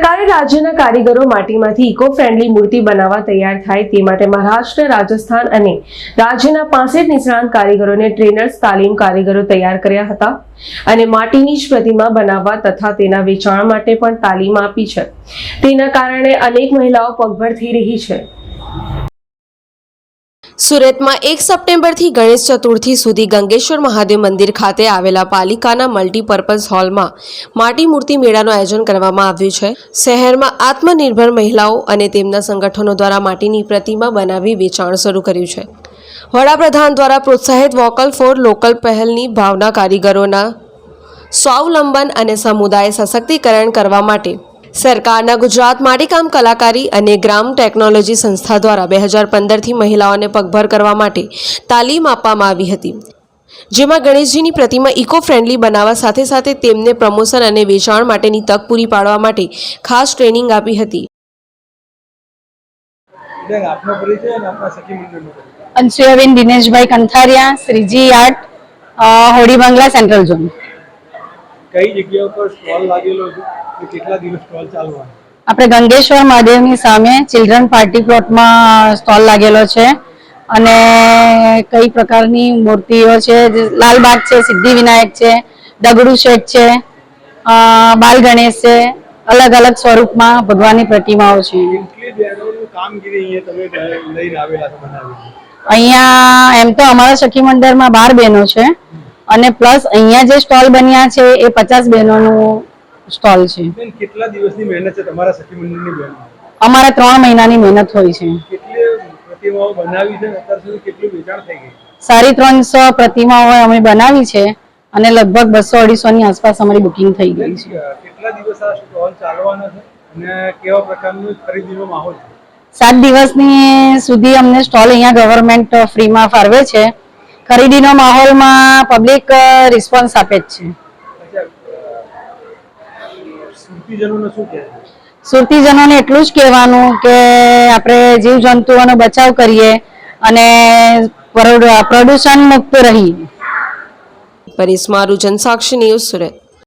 રાજ્યના કારીગરો માટીમાંથી eco friendly મૂર્તિ બનાવવા તૈયાર થાય તે માટે મહારાષ્ટ્ર, રાજસ્થાન અને રાજ્યના પાસઠ નિષ્ણાંત કારીગરોને ટ્રેનર્સ, તાલીમ કારીગરો તૈયાર કર્યા હતા અને માટીની જ પ્રતિમા બનાવવા તથા તેના વેચાણ માટે પણ તાલીમ આપી છે. તેના કારણે અનેક મહિલાઓ પગભર થઈ રહી છે. સુરતમાં એક સપ્ટેમ્બરથી ગણેશ ચતુર્થી સુધી ગંગેશ્વર મહાદેવ મંદિર ખાતે આવેલા પાલિકાના મલ્ટીપર્પઝ હોલમાં માટી મૂર્તિ મેળાનું આયોજન કરવામાં આવ્યું છે. શહેરમાં આત્મનિર્ભર મહિલાઓ અને તેમના સંગઠનો દ્વારા માટીની પ્રતિમા બનાવી વેચાણ શરૂ કર્યું છે. વડાપ્રધાન દ્વારા પ્રોત્સાહિત વોકલ ફોર લોકલ પહેલની ભાવના કારીગરોના સ્વાવલંબન અને સમુદાય સશક્તિકરણ કરવા માટે સરકારના ગુજરાત માટીકામ કલાકારી અને ગ્રામ ટેકનોલોજી સંસ્થા દ્વારા બે હજાર પંદરથી મહિલાઓને પગભર કરવા માટે તાલીમ આપવામાં આવી હતી. જેમાં ગણેશજીની પ્રતિમા ઇકો ફ્રેન્ડલી બનાવવા સાથે સાથે તેમને પ્રમોશન અને વેચાણ માટેની તક પૂરી પાડવા માટે ખાસ ટ્રેનિંગ આપી હતી. બેન આપનો પરિચય અને આપના સખી મંડળનો પરિચય. અનસુયાબેન દિનેશભાઈ કંથારિયા શ્રીજી આર્ટ હોડી બંગલા સેન્ટ્રલ ઝોન. કઈ જગ્યા ઉપર સ્ટોલ લાગેલો છે કેટલા દિવસ સ્ટોલ ચાલવાનો? આપણે ગંગેશ્વર મહાદેવની સામે ચિલ્ડ્રન પાર્ટી પ્લોટમાં સ્ટોલ લાગેલો છે. અને કઈ પ્રકારની મૂર્તિઓ છે? લાલબાગ છે સિદ્ધિવિનાયક છે દગડુ શેઠ છે બાલ ગણેશ છે. અલગ અલગ સ્વરૂપમાં ભગવાનની પ્રતિમાઓ છે. અહીંયા એમ તો અમારા સખી મંડળમાં બાર બહેનો છે. અને પ્લસ અહીંયા જે સ્ટોલ બન્યા છે એ પચાસ બહેનોનું સ્ટોલ છે. કેટલા દિવસની મહેનત છે તમારા સખી મંડળની બેન? અમારે ત્રણ મહિનાની મહેનત હોય છે. કેટલી પ્રતિમાઓ બનાવી છે અત્યાર સુધી કેટલું વેચાણ થઈ ગયું સાડી ત્રણસો પ્રતિમાઓ અમે બનાવી છે અને લગભગ બસો અઢીસોની આસપાસ અમારી બુકિંગ થઈ ગઈ છે. કેટલા દિવસ આ સ્ટોલ ચાલવાનો છે અને કેવા પ્રકારનું ખરીદીનો માહોલ છે? સાત દિવસની સુધી અમને સ્ટોલ અહીંયા ગવર્મેન્ટ ફ્રીમાં ફાળવે છે. ખરીદીનો માહોલમાં પબ્લિક રિસ્પોન્સ આપે જ છે. સુરતીજનોને શું કહે સુરતીજનોને એટલું જ કહેવાનું કે આપણે જીવજંતુઓનો બચાવ કરીએ અને પ્રદૂ- પ્રદૂષણ મુક્ત રહીએ પરિસ જનસાક્ષી ન્યૂઝ સુરત.